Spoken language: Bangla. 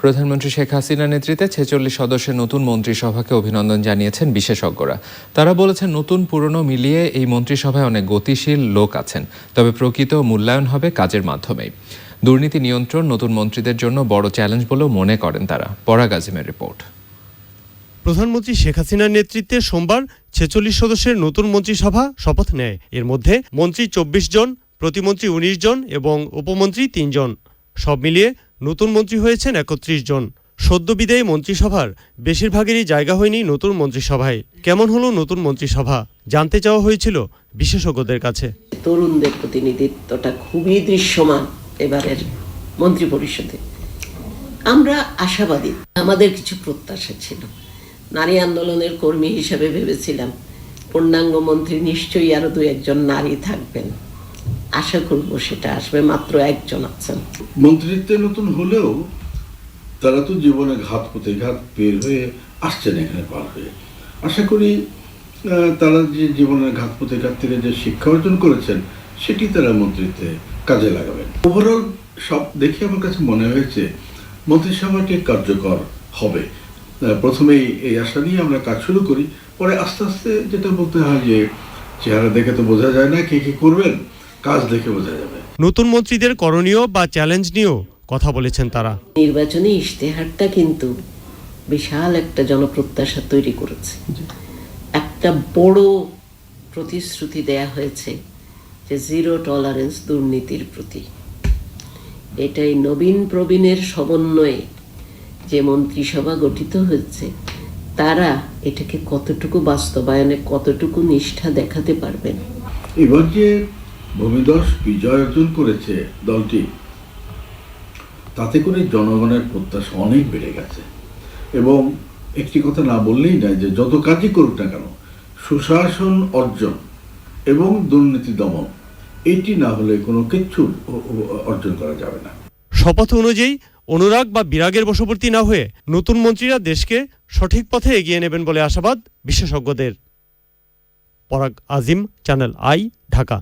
প্রধানমন্ত্রী শেখ হাসিনা নেতৃত্বে ছেচল্লিশ সদস্যের নতুন মন্ত্রিসভাকে অভিনন্দন জানিয়েছেন বিশেষজ্ঞরা। তারা বলেছেন, নতুন পুরনো মিলিয়ে এই মন্ত্রিসভায় অনেক গতিশীল লোক আছেন, তবে প্রকৃত মূল্যায়ন হবে কাজের মাধ্যমেই। দুর্নীতি নিয়ন্ত্রণ নতুন মন্ত্রীদের জন্য বড় চ্যালেঞ্জ বলেও মনে করেন তারা। পরাগ আজিমের রিপোর্ট। প্রধানমন্ত্রী শেখ হাসিনার নেতৃত্বে সোমবার ছেচল্লিশ সদস্যের নতুন মন্ত্রিসভা শপথ নেয়। এর মধ্যে মন্ত্রী চব্বিশ জন, প্রতিমন্ত্রী উনিশ জন এবং উপমন্ত্রী তিনজন সব মিলিয়ে নতুন মন্ত্রী হয়েছেন একত্রিশ জন। সদ্য বিদায়ী মন্ত্রিসভার বেশিরভাগেরই জায়গা হয়নি নতুন মন্ত্রিসভায়। কেমন হলো নতুন মন্ত্রিসভা? জানতে চাওয়া হয়েছিল বিশেষজ্ঞদের কাছে। তরুণদের প্রতিনিধিত্বটা খুবই দৃশ্যমান এবারের মন্ত্রী পরিষদে আমরা আশাবাদী। আমাদের কিছু প্রত্যাশা ছিল। নারী আন্দোলনের কর্মী হিসেবে ভেবেছিলাম, পূর্ণাঙ্গ মন্ত্রী নিশ্চয়ই আরও দু একজন নারী থাকবেন। আশা করব সেটা আসবে, মাত্র একজন আছেন। মন্ত্রিত্বে নতুন হলেও তারা তো জীবনে ঘাত প্রতিঘাত বের হয়ে আসছেন এখানে পার হয়ে। আশা করি তারা যে জীবনের ঘাত প্রতিঘাত থেকে যে শিক্ষা অর্জন করেছেন, সেটি তারা মন্ত্রিত্বে কাজে লাগাবেন। ওভারঅল সব দেখে আমার কাছে মনে হয়েছে মন্ত্রিসভাটি কার্যকর হবে। প্রথমেই এই আশা নিয়ে আমরা কাজ শুরু করি, পরে আস্তে আস্তে যেটা বলতে হয় যে, চেহারা দেখে তো বোঝা যায় না কে কি করবেন। কাজ দেখে বোঝা যাবে। নতুন মন্ত্রীদের করণীয় বা চ্যালেঞ্জ নিয়েও কথা বলেছেন তারা। নির্বাচনী ইশতেহারটা কিন্তু বিশাল একটা জনপ্রত্যাশা তৈরি করেছে। একটা বড় প্রতিশ্রুতি দেয়া হয়েছে যে জিরো টলারেন্স দুর্নীতির প্রতি। এটাই নবীন প্রবীণের সমন্বয়ে যে মন্ত্রিসভা গঠিত হয়েছে তারা এটাকে কতটুকু বাস্তবায়নে কতটুকু নিষ্ঠা দেখাতে পারবেন? এবার যে ভূমিদস বিজয় অর্জন করেছে দলটি। তাতে করে জনগণের প্রত্যাশা অনেক বেড়ে গেছে। এবং একটি কথা না বললেই নয় যে যত কাজই করুক না কেন, সুশাসন অর্জন এবং দুর্নীতি দমন, এটি না হলে কোনো কিচ্ছু অর্জন করা যাবে না। শপথ অনুযায়ী অনুরাগ বা বিরাগের বশবর্তী না হয়ে নতুন মন্ত্রীরা দেশকে সঠিক পথে এগিয়ে নেবেন বলে আশাবাদ বিশেষজ্ঞদের। পরাগ আজিম, চ্যানেল আই, ঢাকা।